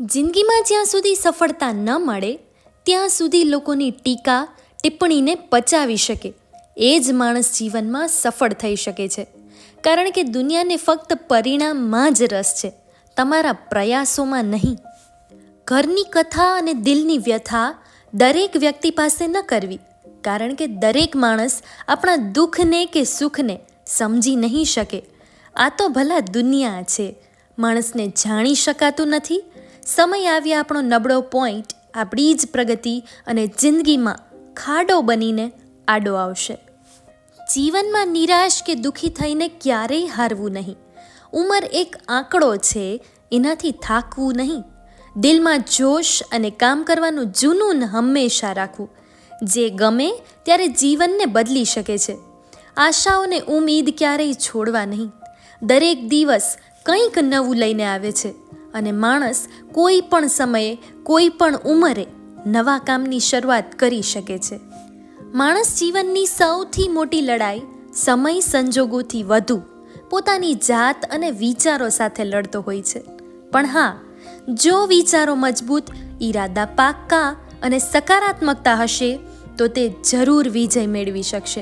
જિંદગીમાં જ્યાં સુધી સફળતા ન મળે, ત્યાં સુધી લોકોની ટીકા, ટિપ્પણીને પચાવી શકે. એ જ માણસ જીવનમાં સફળ થઈ શકે છે. કારણ કે દુનિયાને ફક્ત પરિણામમાં જ રસ છે. તમારા પ્રયાસોમાં નહીં. ઘરની કથા અને દિલની વ્યથા દરેક વ્યક્તિ પાસે ન કરવી. કારણ કે દરેક માણસ આપણા દુઃખને કે સુખને સમજી નહીં શકે. આ તો ભલા દુનિયા છે. માણસને જાણી શકાતું નથી સમય આવ્યા આપણો નબળો પોઈન્ટ આપણી જ પ્રગતિ અને જિંદગીમાં ખાડો બનીને આડો આવશે. જીવનમાં નિરાશ કે દુઃખી થઈને ક્યારેય હારવું નહીં. ઉંમર એક આંકડો છે, એનાથી થાકવું નહીં. દિલમાં જોશ અને કામ કરવાનું જૂનૂન હંમેશા રાખવું. જે ગમે ત્યારે જીવનને બદલી શકે છે. આશાઓને ઉમ્મીદ ક્યારેય છોડવા નહીં. દરેક દિવસ કંઈક નવું લઈને આવે છે. અને માણસ કોઈ પણ સમયે, કોઈ પણ ઉંમરે નવા કામની શરૂઆત કરી શકે છે. માણસ જીવનની સૌથી મોટી લડાઈ સમય સંજોગોથી વધુ પોતાની જાત અને વિચારો સાથે લડતો હોય છે. પણ હા, જો વિચારો મજબૂત, ઈરાદા પાક્કા અને સકારાત્મકતા હશે, તો તે જરૂર વિજય મેળવી શકશે.